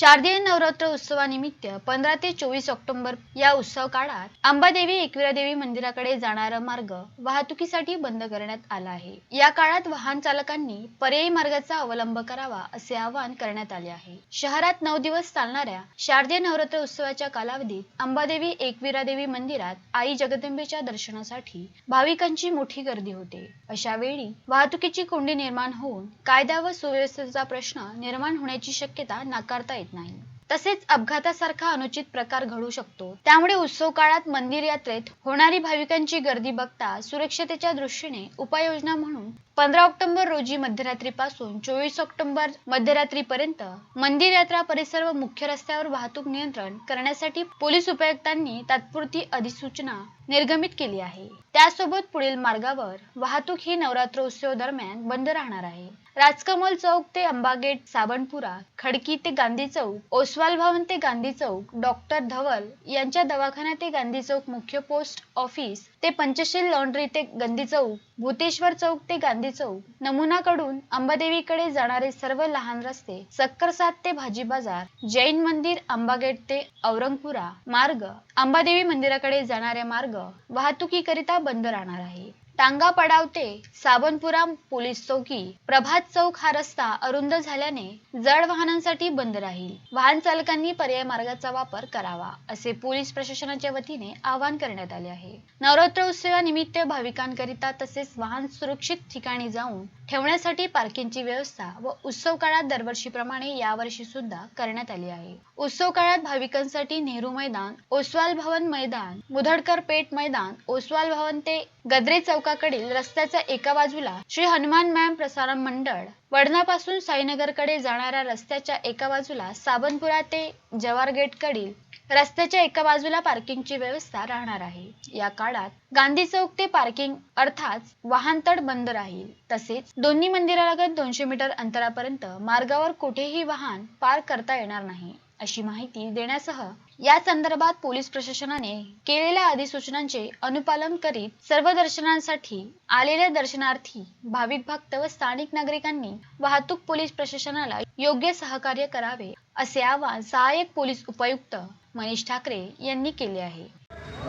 शारदीय नवरात्र उत्सवानिमित्त पंधरा ते चोवीस ऑक्टोबर या उत्सव काळात अंबादेवी एकविरा देवी मंदिराकडे जाणारा मार्ग वाहतुकीसाठी बंद करण्यात आला आहे. या काळात वाहन चालकांनी पर्यायी मार्गाचा अवलंब करावा असे आवाहन करण्यात आले आहे. शहरात नऊ दिवस चालणाऱ्या शारदीय नवरात्र उत्सवाच्या कालावधीत अंबादेवी एकविरा देवी मंदिरात आई जगदंबेच्या दर्शनासाठी भाविकांची मोठी गर्दी होते. अशा वेळी वाहतुकीची कोंडी निर्माण होऊन कायदा व सुव्यवस्थेचा प्रश्न निर्माण होण्याची शक्यता नाकारता येते. येत नाही. तसेच अपघातासारखा अनुचित प्रकार घडू शकतो. त्यामुळे उत्सव काळात मंदिर यात्रेत होणारी भाविकांची गर्दी बघता सुरक्षतेच्या दृष्टीने उपाययोजना म्हणून पंधरा ऑक्टोबर रोजी मध्यरात्रीपासून चोवीस ऑक्टोबर मध्यरात्रीपर्यंत मंदिर यात्रा परिसर व मुख्य रस्त्यावर वाहतूक नियंत्रण करण्यासाठी पोलीस उपायुक्तांनी तात्पुरती अधिसूचना निर्गमित केली आहे. त्यासोबत पुढील मार्गावर वाहतूक ही नवरात्र उत्सव दरम्यान बंद राहणार आहे. राजकमल चौक ते अंबागेट साबणपुरा खडकी ते गांधी चौक ओसवाल भवन ते गांधी चौक डॉक्टर धवल यांच्या दवाखाना ते गांधी चौक मुख्य पोस्ट ऑफिस ते पंचशील लॉन्ड्री ते गांधी चौक भूतेश्वर चौक ते गांधी चौक नमुनाकडून अंबादेवीकडे जाणारे सर्व लहान रस्ते सक्कर सात ते भाजी बाजार जैन मंदिर अंबागेट ते औरंगपुरा मार्ग अंबादेवी मंदिराकडे जाणारे मार्ग वाहतुकीकरिता बंद राहणार आहे. टांगा पडाव ते साबनपुरा पोलीस चौकी. प्रभात चौक हा रस्ता अरुंद झाल्याने जड वाहनांसाठी बंद राहील. वाहन चालकांनी पर्याय मार्गाचा वापर करावा असे पोलीस प्रशासनाच्या वतीने आवाहन करण्यात आले आहे. नवरात्र उत्सवानिमित्त भाविकांकरिता तसेच वाहन सुरक्षित ठिकाणी जाऊन ठेवण्यासाठी पार्किंगची व्यवस्था व उत्सव काळात दरवर्षीप्रमाणे यावर्षी सुद्धा करण्यात आली आहे. उत्सव काळात भाविकांसाठी नेहरू मैदान ओसवाल भवन मैदान मुधडकर पेठ मैदान ओसवाल भवन ते गद्रे चौका चौकाकडील रस्त्याच्या एका बाजूला श्री हनुमान मॅम प्रसारण मंडळ वडनापासून साईनगरकडे जाणाऱ्या रस्त्याच्या एका बाजूला साबनपुरा ते जवार गेट कडील रस्त्याच्या एका बाजूला पार्किंगची व्यवस्था राहणार आहे. या काळात गांधी चौक ते पार्किंग अर्थात वाहनतळ बंद राहील. तसेच दोन्ही मंदिरालगत दोनशे मीटर अंतरापर्यंत मार्गावर कुठेही वाहन पार्क करता येणार नाही. अशी माहिती देण्यासह या संदर्भात पोलीस प्रशासनाने केलेल्या अधिसूचनांचे अनुपालन करीत सर्व दर्शनांसाठी आलेल्या दर्शनार्थी भाविक भक्त व स्थानिक नागरिकांनी वाहतूक पोलीस प्रशासनाला योग्य सहकार्य करावे असे आवाहन सहाय्यक पोलीस उपायुक्त मनीष ठाकरे यांनी केले आहे.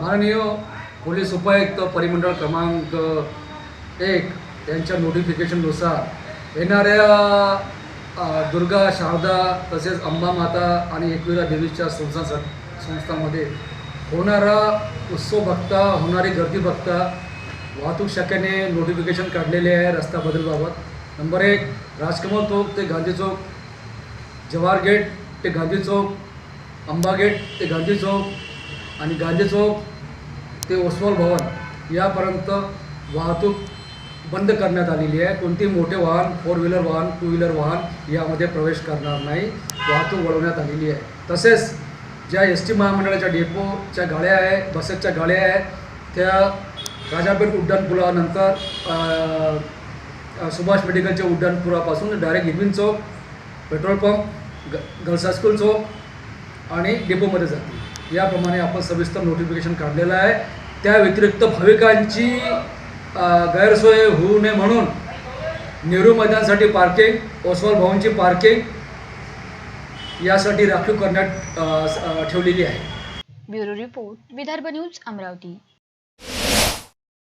माननीय पोलीस उपायुक्त परिमंडळ क्रमांक एक त्यांच्या नोटिफिकेशननुसार येणाऱ्या दुर्गा शारदा तसेच अंबा माता आणि एकविरा देवीच्या संस्था संस्थांमध्ये होणारा उत्सव बघता होणारी गर्दी बघता वाहतूक शाखेने नोटिफिकेशन काढलेले आहे रस्ता बदलबाबत नंबर एक राजकमल चौक ते गांधी चौक जवाहर गेट ते गांधी चौक अंबा गेट ते गांधी चौक आणि गांधी चौक ते ओसवाल भवन यापर्यंत वाहतूक बंद करण्यात आलेली आहे. कोणतेही मोठे वाहन फोर व्हीलर वाहन टू व्हीलर वाहन यामध्ये प्रवेश करणार नाही. वाहतूक वळवण्यात आलेली आहे. तसेच ज्या एस टी महामंडळाच्या डेपोच्या गाड्या आहे बसेसच्या गाड्या आहेत त्या राजापेठ उड्डाणपुलानंतर सुभाष मेडिकलच्या उड्डाणपुरापासून डायरेक्ट हिरविन चौक पेट्रोल पंप ग गर्ल्स हायस्कूल चौक आणि डेपोमध्ये जातील. याप्रमाणे आपण सविस्तर नोटिफिकेशन काढलेलं आहे. त्या व्यतिरिक्त भाविकांची गैरसोय होऊ नये म्हणून नेहरू मैदानसाठी पार्किंग ओसवाल भवनची पार्किंग यासाठी राखीव करण्यात ठेवलेली आहे. Bureau report Vidarbha news Amravati.